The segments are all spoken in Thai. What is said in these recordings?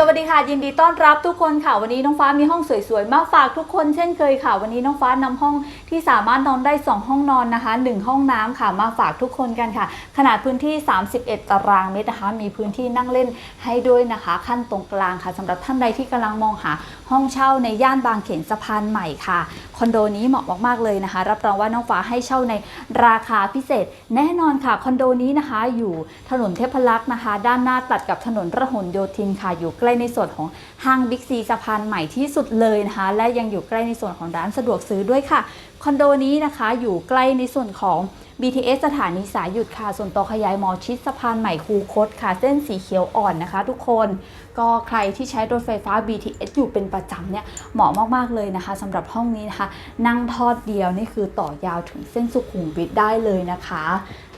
สวัสดีค่ะ ยินดีต้อนรับทุกคนค่ะ วันนี้น้องฟ้ามีห้องสวยๆ มาฝากทุกคนเช่นเคยค่ะ วันนี้น้องฟ้านำห้องที่สามารถนอนได้ 2 ห้องนอนนะคะ 1 ห้องน้ำค่ะมาฝากทุกคนกันค่ะ ขนาดพื้นที่ 31 ตารางเมตรนะคะ มีพื้นที่นั่งเล่นให้ด้วยนะคะ ขั้นตรงกลางค่ะสำหรับท่านใดที่กำลังมองหาห้องเช่าในย่านบางเขนสะพานใหม่ค่ะคอนโดนี้เหมาะมากๆเลยนะคะ รับรองว่าน้องฟ้าให้เช่าในราคาพิเศษ แน่นอนค่ะคอนโดนี้นะคะ อยู่ถนนเทพรักษ์นะคะ ด้านหน้าตัดกับถนนระหนโยธินค่ะอยู่ใกล้ในส่วนของห้างบิ๊กซีสะพานใหม่ที่สุดเลยนะคะ และยังอยู่ใกล้ในส่วนของร้านสะดวกซื้อด้วยค่ะ คอนโดนี้นะคะอยู่ใกล้ในส่วนของ BTS สถานีสายหยุดค่ะ ส่วนต่อขยายหมอชิดสะพานใหม่คูคตค่ะ เส้นสีเขียวอ่อนนะคะ ทุกคน ก็ใครที่ใช้รถไฟฟ้า BTS อยู่เป็นประจำเนี่ยเหมาะมากๆเลยนะคะสำหรับห้องนี้นะคะ นั่งทอดเดียวนี่คือต่อยาวถึงเส้นสุขุมวิทได้เลยนะคะ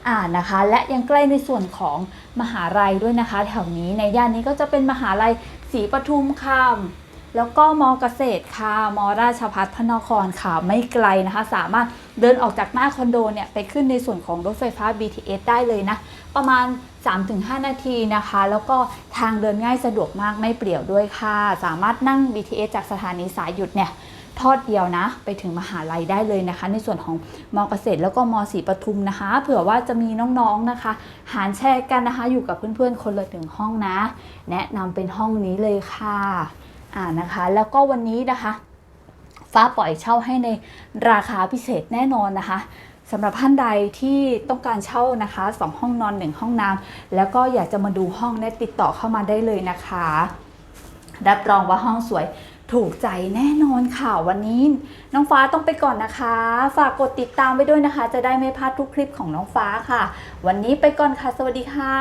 อ่านะคะ และยังใกล้ในส่วนของมหาลัยด้วยนะคะ แถวนี้ในย่านนี้ก็จะเป็นมหาลัยศรีปทุมค่ะ แล้วก็มอเกษตรค่ะ มอราชพัฒพระนครค่ะ ไม่ไกลนะคะ สามารถเดินออกจากหน้าคอนโดเนี่ย ไปขึ้นในส่วนของรถไฟฟ้า BTS ได้เลยนะ ประมาณ 3-5 นาทีนะคะ แล้วก็ทางเดินง่ายสะดวกมากไม่เปลี่ยวด้วยค่ะ สามารถนั่ง BTS จากสถานีสายหยุดเนี่ยทอดเดียวนะ ไปถึงมหาลัยได้เลยนะคะ ในส่วนของมอเกษตรแล้วก็มศรีปทุมนะคะ เผื่อว่าจะมีน้องๆนะคะ หารแชร์กันนะคะ อยู่กับเพื่อนๆคนละหนึ่งห้องนะ แนะนำเป็นห้องนี้เลยค่ะ อ่านะคะ แล้วก็วันนี้นะคะ ฟ้าปล่อยเช่าให้ในราคาพิเศษแน่นอนนะคะสำหรับท่านใดที่ต้องการเช่านะคะสองห้องนอนหนึ่งห้องน้ำแล้วก็อยากจะมาดูห้องเนี่ยติดต่อเข้ามาได้เลยนะคะรับรองว่าห้องสวยถูกใจแน่นอนค่ะวันนี้ น้องฟ้าต้องไปก่อนนะคะ ฝากกดติดตามไว้ด้วยนะคะ จะได้ไม่พลาดทุกคลิปของน้องฟ้าค่ะ วันนี้ไปก่อนค่ะ สวัสดีค่ะ